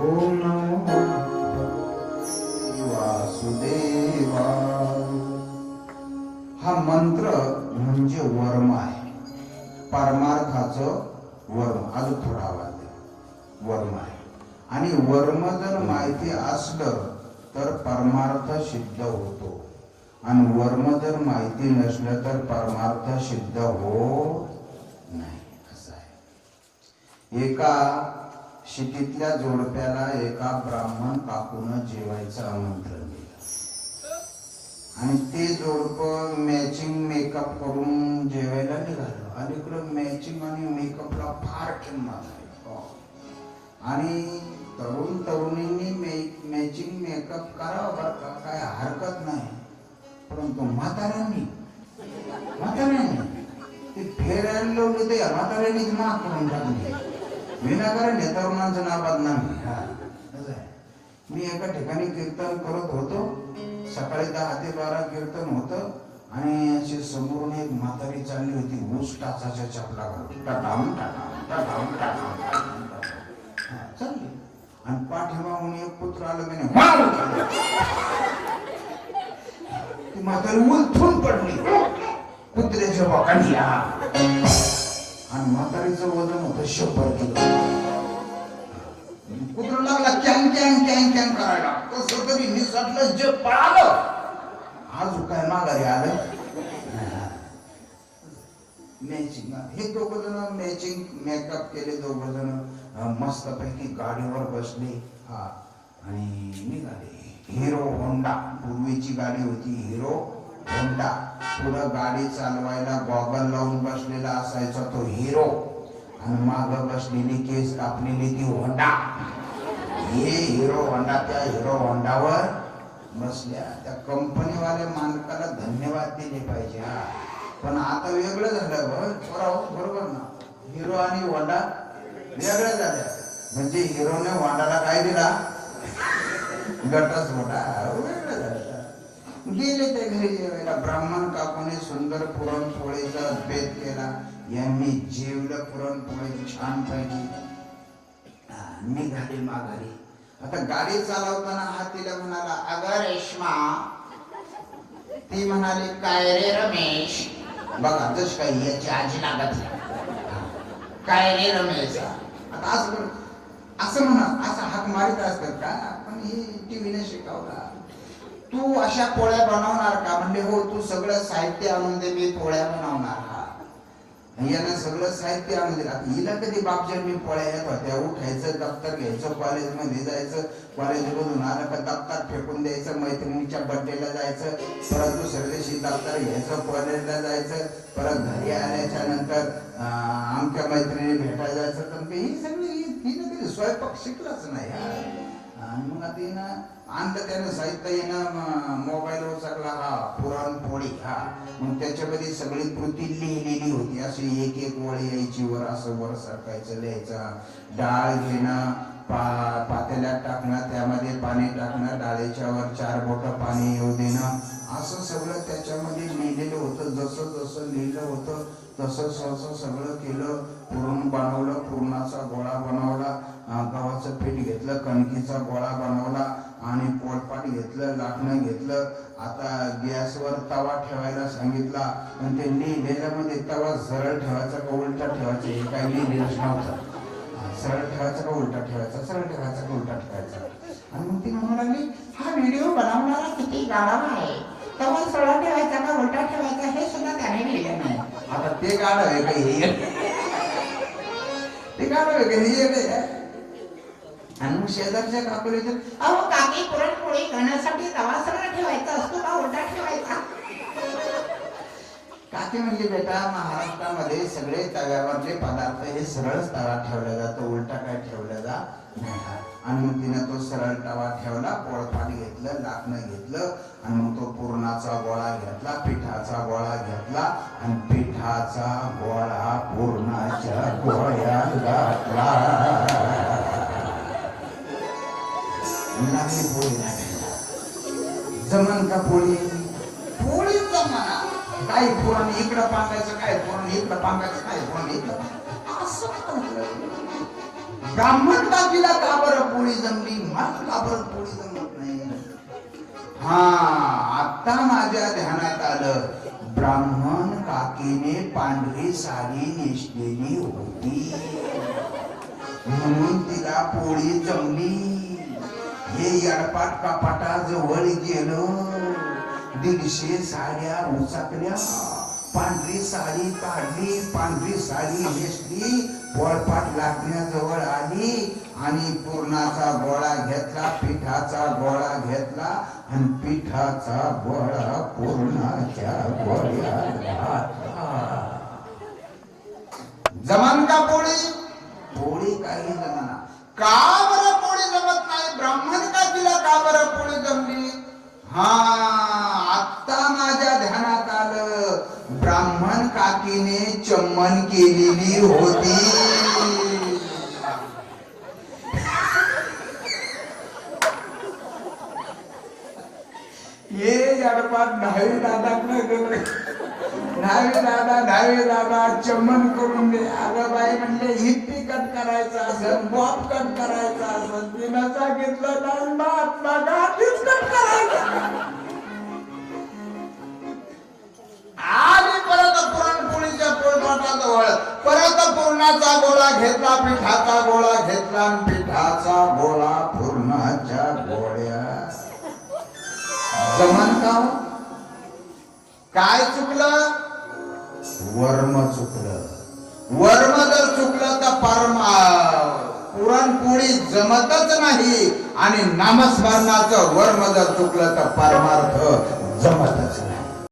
ओम नमो वासुदेवा हा मंत्र म्हणजे वर्म आहे. परमार्थाचं वर्म. अजून थोडा आवाज वर्म आहे. आणि वर्म जर माहिती असलं तर परमार्थ सिद्ध होतो. आणि वर्म जर माहिती नसलं तर परमार्थ सिद्ध होत नाही. असं आहे. एका शिटीतल्या जोडप्याला एका ब्राह्मण काकून जेवायचं आमंत्रण दिलं. आणि ते जोडप मॅचिंग मेकअप करून जेवायला निघालं. अलीकडं मॅचिंग आणि मेकअपला फार किंमत आहे. हो. आणि तरुण तरुणींनी मॅचिंग मेकअप करावा बरं का? काय हरकत नाही. परंतु म्हाताऱ्यांनी म्हाताऱ्यांनी ते फेरायला लावलं ते म्हाताऱ्यांनीच नाक करून टाकली. विनाकारण या तरुणांचं नाव बदनामी हा असं आहे. मी एका ठिकाणी कीर्तन करत होतो. सकाळी दहा ते बारा कीर्तन होतं आणि अशी समोरून एक म्हातारी चालली होती ऊस टाचाच्या चपला घालून टाटाम टाटाम टाटाम टाटाम चालली. आणि पाठीमागून एक पुत्र आलं की नाही ती म्हातारी उलथून पडली. कुत्र्याच्या बोकांनी आणि म्हातारीचं वजन होतं शंभर किलो. कुत्र लागला कॅन कॅंग कॅन कॅन करायला. कसं तरी निसटलं जे पळालं आज काय माघारी आलं? मॅचिंग हे दोघ जण मॅचिंग मेकअप केले दोघ जण. मस्त पैकी गाडीवर बसले. हा. आणि निघाले. हिरो होंडा पूर्वीची गाडी होती हिरो होंडा पुढं गाडी चालवायला गॉगल लावून बसलेला असायचा तो हिरो आणि माग बसलेली केस कापलेली ती होंडा. हे हिरो होंडा त्या हिरो होंडावर बसल्या. त्या कंपनीवाल्या मालकाला धन्यवाद दिले पाहिजे हा. पण आता वेगळं झालं बरं हो, बरोबर ना. हिरो आणि होंडा वेगळं झाल्या म्हणजे हिरोने होंडाला काय दिला? गटच मोठा. वेगळं गेले ते घरी जेवायला. ब्राह्मण काकूने सुंदर पुरणपोळीचा भेद केला. यांनी जेवलं पुरणपोळी छान पैकी निघाली माघारी. आता गाडी चालवताना हातीला म्हणाला अग रेश्मा. ती म्हणाली काय रे रमेश? बघा तस काही याची आजी लागत काय रे रमेश? आता असं असं म्हणा असं हाक मारित असतात का? पण हे टीव्हीने शिकवला तू अशा पोळ्या बनवणार का? म्हणजे हो तू सगळं साहित्य आणून दे मी पोळ्या बनवणार हा. यानं सगळं साहित्य आणून दिलं. हिला कधी बापजन्मी पोळ्या येत होत्या? उठायचं दप्तर घ्यायचं कॉलेजमध्ये जायचं. कॉलेजमधून आलं का दप्तर फेकून द्यायचं मैत्रिणीच्या बड्डेला जायचं. परत दुसऱ्या दिवशी दप्तर घ्यायचं कॉलेजला जायचं. परत घरी आल्याच्यानंतर आमच्या मैत्रिणी भेटायला जायचं. तर ही सगळी हिनं कधी स्वयंपाक शिकलाच नाही आणि मग आता येणं आणलं त्यानं साहित्य येणं मोबाईलवर सगळा हा पुरणपोळी हा मग त्याच्यामध्ये सगळी कृती लिहिलेली होती. अशी एक एक वळ यायची वर असं वर सरकायचं लिहायचं. डाळ घेणं पा पातेल्यात टाकणं त्यामध्ये पाणी टाकणं डाळीच्या वर चार बोटं पाणी येऊ देणं. असं सगळं त्याच्यामध्ये लिहिलेलं होतं. जसं जसं लिहिलं होतं तसं सहसं सगळं केलं. पुरण बनवलं पुरणाचा गोळा बनवला गव्हाचं पीठ घेतलं कणकीचा गोळा बनवला आणि पोटपाट घेतलं लाटणं घेतलं. आता गॅसवर तवा ठेवायला सांगितला पण ते लिहिलेल्यामध्ये तवा सरळ ठेवायचा का उलटा ठेवायचा हे काही लिहिलेलंच नव्हतं. सरळ ठेवायचा का उलटा ठेवायचा? सरळ ठेवायचा का उलटा ठेवायचा? आणि मग ती म्हणू लागली हा व्हिडिओ बनवणारा किती गाढव आहे. तेव्हा सरळ ठेवायचा का उलटा ठेवायचा हे सुद्धा त्याने लिहिलं नाही. आता ते गाणं आहे का हे? ते गाणं आहे का हे? आणि मग शेजारच्या काकुले तर अहो काकी पुरण खाण्यासाठी तवा सरळ ठेवायचा असतो का उलटा ठेवायचा नाश्ते म्हणजे बेटा महाराष्ट्रामध्ये सगळे तव्यावरचे पदार्थ हे सरळच तवा ठेवला जातो उलटा काय ठेवला जा? नाही. आणि मग तिनं तो सरळ तवा ठेवला पोळपाट घेतलं लाकणं घेतलं आणि मग तो पुरणाचा गोळा घेतला पिठाचा गोळा घेतला आणि पिठाचा गोळा पुरणाच्या गोळ्यात घातला. लागली पोळी जमन का पोळी? पोळी जमना. काय पुराण इकडं पांगायचं काय पुराण इकडं पांगायचं काय पुराण इकडं ब्राह्मण जातीला का बरं पोळी जमली? मला का बरं पोळी जमत नाही? हा आता माझ्या ध्यानात आलं. ब्राह्मण काकीने पांढरी साडी नेसलेली होती. म्हणून तिला पोळी जमली. हे यडपाट कपाटाजवळ गेलं. दीडशे साड्या उचाकल्या पांढरी साडी काढली पांढरी साडी नेसली पोळपाट लागण्याजवळ आली आणि पूर्णाचा गोळा घेतला पिठाचा गोळा घेतला आणि पिठाचा गोळा पूर्णाच्या गोळ्या जमान का पोळी? पोळी काही जमाना. का बरं पोळी जमत नाही? ब्राह्मण का तिला का बरं पोळी जमली? हा आत्ता माझ्या ध्यानात आलं ब्राह्मण काकीने चम्मन केलेली होती. ये जडपात दहावी दादाकडे गेले दादा दहावी दादा चमन करून दे. अगं बाई म्हणले हिप्पी कट करायचा असं बॉप कट करायचा असेल तिनं सांगितलं पूर्णाचा गोळा घेतला पिठाचा गोळा घेतला पिठाचा गोळा पूर्णाच्या गोळ्या जमन का हो? काय चुकलं? वर्म चुकलं. वर्म जर चुकलं तर परम पुरणपोळी जमतच नाही. आणि नामस्मरणाचं वर्म जर चुकलं तर परमार्थ जमतच नाही.